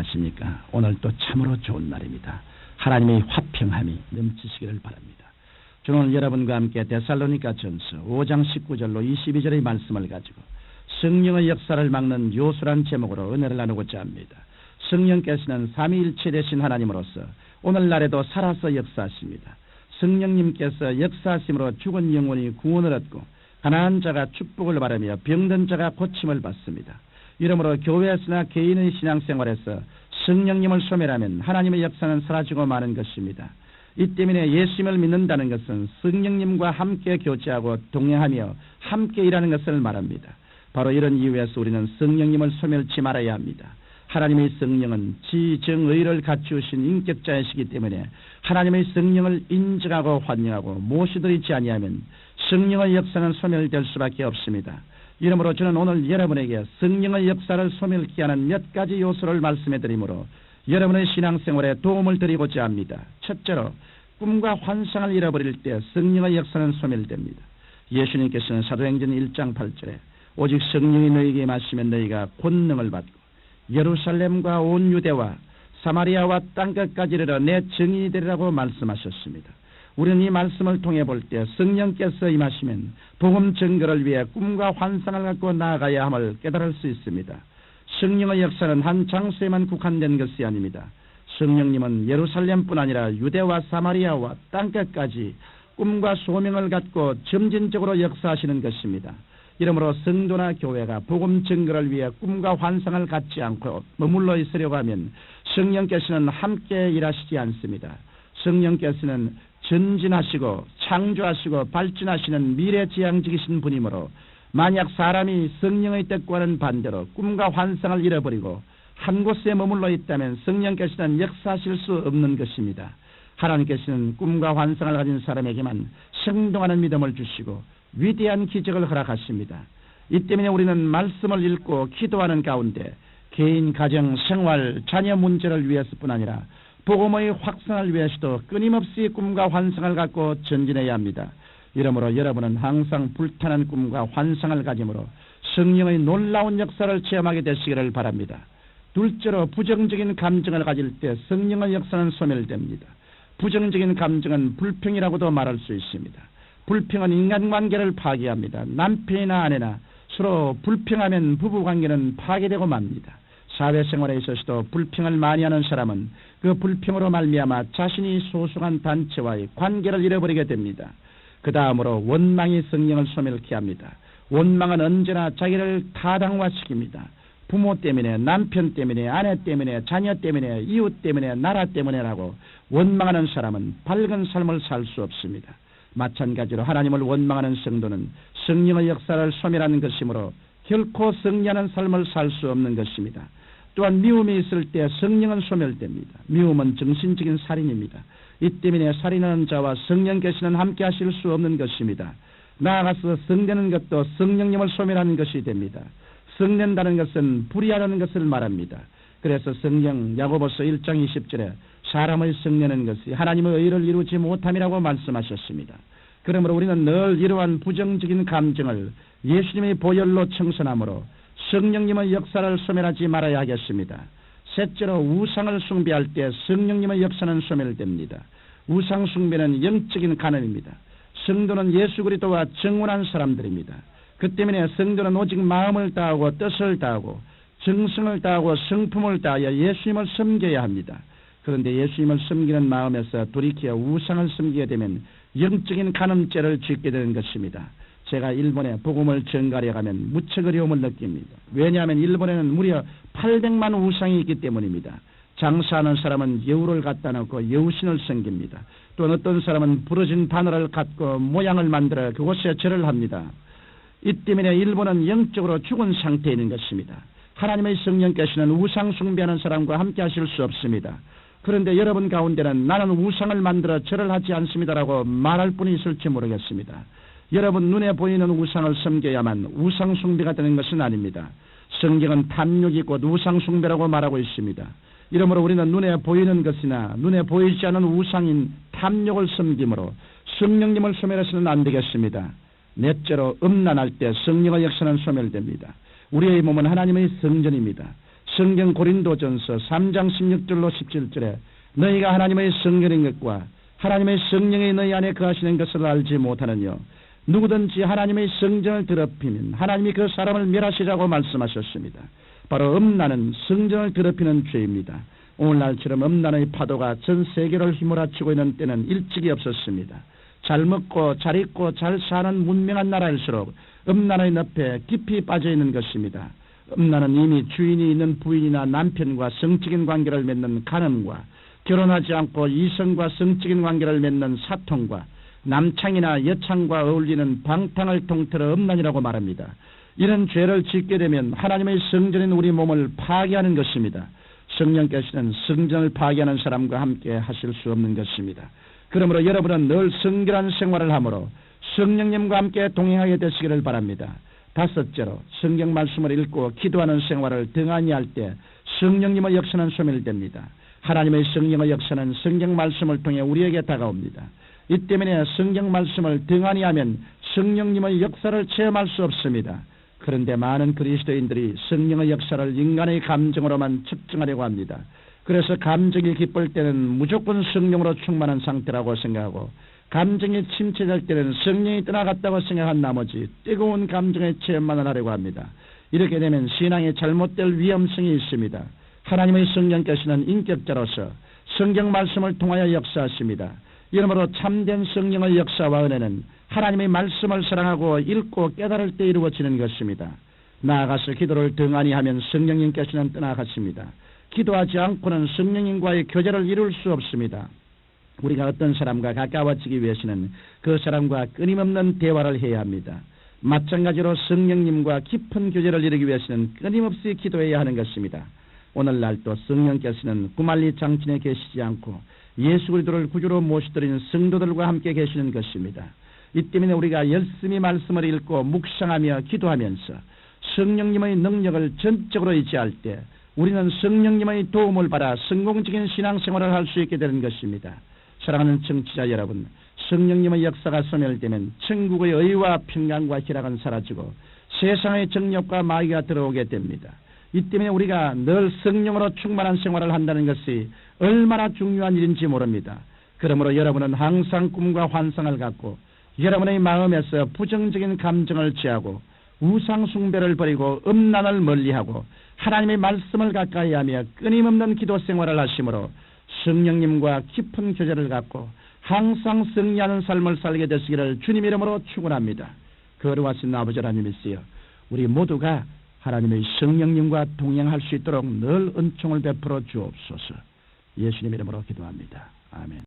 안녕하십니까? 오늘 또 참으로 좋은 날입니다. 하나님의 화평함이 넘치시기를 바랍니다. 저는 여러분과 함께 데살로니가 전서 5장 19절로 22절의 말씀을 가지고 성령의 역사를 막는 요술한 제목으로 은혜를 나누고자 합니다. 성령께서는 삼위일체 되신 하나님으로서 오늘날에도 살아서 역사하십니다. 성령님께서 역사하심으로 죽은 영혼이 구원을 얻고 가난한 자가 축복을 바라며 병든 자가 고침을 받습니다. 이러므로 교회에서나 개인의 신앙생활에서 성령님을 소멸하면 하나님의 역사는 사라지고 마는 것입니다. 이 때문에 예수님을 믿는다는 것은 성령님과 함께 교제하고 동행하며 함께 일하는 것을 말합니다. 바로 이런 이유에서 우리는 성령님을 소멸치 말아야 합니다. 하나님의 성령은 지정의를 갖추신 인격자이시기 때문에 하나님의 성령을 인정하고 환영하고 모시드리지 아니하면 성령의 역사는 소멸될 수밖에 없습니다. 이러므로 저는 오늘 여러분에게 성령의 역사를 소멸케 하는 몇 가지 요소를 말씀해 드리므로 여러분의 신앙생활에 도움을 드리고자 합니다. 첫째로 꿈과 환상을 잃어버릴 때 성령의 역사는 소멸됩니다. 예수님께서는 사도행전 1장 8절에 오직 성령이 너희에게 마시면 너희가 권능을 받고 예루살렘과 온 유대와 사마리아와 땅끝까지 이르러 내 증인이 되리라고 말씀하셨습니다. 우리는 이 말씀을 통해 볼 때 성령께서 임하시면 복음 증거를 위해 꿈과 환상을 갖고 나아가야 함을 깨달을 수 있습니다. 성령의 역사는 한 장소에만 국한된 것이 아닙니다. 성령님은 예루살렘뿐 아니라 유대와 사마리아와 땅끝까지 꿈과 소명을 갖고 점진적으로 역사하시는 것입니다. 이러므로 성도나 교회가 복음 증거를 위해 꿈과 환상을 갖지 않고 머물러 있으려고 하면 성령께서는 함께 일하시지 않습니다. 성령께서는 전진하시고 창조하시고 발전하시는 미래지향적이신 분이므로 만약 사람이 성령의 뜻과는 반대로 꿈과 환상을 잃어버리고 한 곳에 머물러 있다면 성령께서는 역사하실 수 없는 것입니다. 하나님께서는 꿈과 환상을 가진 사람에게만 생동하는 믿음을 주시고 위대한 기적을 허락하십니다. 이 때문에 우리는 말씀을 읽고 기도하는 가운데 개인, 가정, 생활, 자녀 문제를 위해서뿐 아니라 복음의 확산을 위해서도 끊임없이 꿈과 환상을 갖고 전진해야 합니다. 이러므로 여러분은 항상 불타는 꿈과 환상을 가짐으로 성령의 놀라운 역사를 체험하게 되시기를 바랍니다. 둘째로 부정적인 감정을 가질 때 성령의 역사는 소멸됩니다. 부정적인 감정은 불평이라고도 말할 수 있습니다. 불평은 인간관계를 파괴합니다. 남편이나 아내나 서로 불평하면 부부관계는 파괴되고 맙니다. 사회생활에 있어서도 불평을 많이 하는 사람은 그 불평으로 말미암아 자신이 소속한 단체와의 관계를 잃어버리게 됩니다. 그 다음으로 원망이 성령을 소멸케 합니다. 원망은 언제나 자기를 타당화시킵니다. 부모 때문에, 남편 때문에, 아내 때문에, 자녀 때문에, 이웃 때문에, 나라 때문에라고 원망하는 사람은 밝은 삶을 살 수 없습니다. 마찬가지로 하나님을 원망하는 성도는 성령의 역사를 소멸하는 것이므로 결코 승리하는 삶을 살 수 없는 것입니다. 또한 미움이 있을 때 성령은 소멸됩니다. 미움은 정신적인 살인입니다. 이 때문에 살인하는 자와 성령께서는 함께 하실 수 없는 것입니다. 나아가서 성내는 것도 성령님을 소멸하는 것이 됩니다. 성낸다는 것은 불의하는 것을 말합니다. 그래서 성령 야고보서 1장 20절에 사람의 성내는 것이 하나님의 의를 이루지 못함이라고 말씀하셨습니다. 그러므로 우리는 늘 이러한 부정적인 감정을 예수님의 보혈로 청선함으로 성령님의 역사를 소멸하지 말아야 하겠습니다. 셋째로 우상을 숭배할 때 성령님의 역사는 소멸됩니다. 우상 숭배는 영적인 간음입니다. 성도는 예수 그리스도와 정원한 사람들입니다. 그 때문에 성도는 오직 마음을 다하고 뜻을 다하고 정성을 다하고 성품을 다하여 예수님을 섬겨야 합니다. 그런데 예수님을 섬기는 마음에서 돌이켜 우상을 섬기게 되면 영적인 간음죄를 짓게 되는 것입니다. 제가 일본에 복음을 전가려 가면 무척 어려움을 느낍니다. 왜냐하면 일본에는 무려 800만 우상이 있기 때문입니다. 장사하는 사람은 여우를 갖다 놓고 여우신을 섬깁니다. 또 어떤 사람은 부러진 바늘을 갖고 모양을 만들어 그곳에 절을 합니다. 이 때문에 일본은 영적으로 죽은 상태에 있는 것입니다. 하나님의 성령께서는 우상 숭배하는 사람과 함께 하실 수 없습니다. 그런데 여러분 가운데는 나는 우상을 만들어 절을 하지 않습니다라고 말할 분이 있을지 모르겠습니다. 여러분 눈에 보이는 우상을 섬겨야만 우상 숭배가 되는 것은 아닙니다. 성경은 탐욕이 곧 우상 숭배라고 말하고 있습니다. 이러므로 우리는 눈에 보이는 것이나 눈에 보이지 않는 우상인 탐욕을 섬김으로 성령님을 소멸해서는 안 되겠습니다. 넷째로 음란할 때 성령의 역사는 소멸됩니다. 우리의 몸은 하나님의 성전입니다. 성경 고린도전서 3장 16절로 17절에 너희가 하나님의 성결인 것과 하나님의 성령이 너희 안에 거하시는 것을 알지 못하느뇨 누구든지 하나님의 성전을 더럽히면 하나님이 그 사람을 멸하시라고 말씀하셨습니다. 바로 음란은 성전을 더럽히는 죄입니다. 오늘날처럼 음란의 파도가 전 세계를 휘몰아치고 있는 때는 일찍이 없었습니다. 잘 먹고 잘 입고 잘 사는 문명한 나라일수록 음란의 늪에 깊이 빠져 있는 것입니다. 음란은 이미 주인이 있는 부인이나 남편과 성적인 관계를 맺는 간음과 결혼하지 않고 이성과 성적인 관계를 맺는 사통과 남창이나 여창과 어울리는 방탕을 통틀어 음란이라고 말합니다. 이런 죄를 짓게 되면 하나님의 성전인 우리 몸을 파괴하는 것입니다. 성령께서는 성전을 파괴하는 사람과 함께 하실 수 없는 것입니다. 그러므로 여러분은 늘 성결한 생활을 하므로 성령님과 함께 동행하게 되시기를 바랍니다. 다섯째로 성경 말씀을 읽고 기도하는 생활을 등한히 할 때 성령님의 역사는 소멸됩니다. 하나님의 성령의 역사는 성경 말씀을 통해 우리에게 다가옵니다. 이 때문에 성경 말씀을 등한히 하면 성령님의 역사를 체험할 수 없습니다. 그런데 많은 그리스도인들이 성령의 역사를 인간의 감정으로만 측정하려고 합니다. 그래서 감정이 기쁠 때는 무조건 성령으로 충만한 상태라고 생각하고 감정이 침체될 때는 성령이 떠나갔다고 생각한 나머지 뜨거운 감정의 체험만을 하려고 합니다. 이렇게 되면 신앙이 잘못될 위험성이 있습니다. 하나님의 성령께서는 인격자로서 성경 말씀을 통하여 역사하십니다. 이러므로 참된 성령의 역사와 은혜는 하나님의 말씀을 사랑하고 읽고 깨달을 때 이루어지는 것입니다. 나아가서 기도를 등한히 하면 성령님께서는 떠나가십니다. 기도하지 않고는 성령님과의 교제를 이룰 수 없습니다. 우리가 어떤 사람과 가까워지기 위해서는 그 사람과 끊임없는 대화를 해야 합니다. 마찬가지로 성령님과 깊은 교제를 이루기 위해서는 끊임없이 기도해야 하는 것입니다. 오늘날도 성령께서는 구말리 장친에 계시지 않고 예수 그리스도를 구주로 모시드리는 성도들과 함께 계시는 것입니다. 이 때문에 우리가 열심히 말씀을 읽고 묵상하며 기도하면서 성령님의 능력을 전적으로 의지할 때 우리는 성령님의 도움을 받아 성공적인 신앙생활을 할 수 있게 되는 것입니다. 사랑하는 청취자 여러분, 성령님의 역사가 소멸되면 천국의 의와 평강과 희락은 사라지고 세상의 정력과 마귀가 들어오게 됩니다. 이 때문에 우리가 늘 성령으로 충만한 생활을 한다는 것이 얼마나 중요한 일인지 모릅니다. 그러므로 여러분은 항상 꿈과 환상을 갖고 여러분의 마음에서 부정적인 감정을 제하고 우상 숭배를 버리고 음란을 멀리하고 하나님의 말씀을 가까이 하며 끊임없는 기도 생활을 하시므로 성령님과 깊은 교제를 갖고 항상 승리하는 삶을 살게 되시기를 주님 이름으로 축원합니다. 거룩하신 아버지 하나님이시여 우리 모두가 하나님의 성령님과 동행할 수 있도록 늘 은총을 베풀어 주옵소서. 예수님 이름으로 기도합니다. 아멘.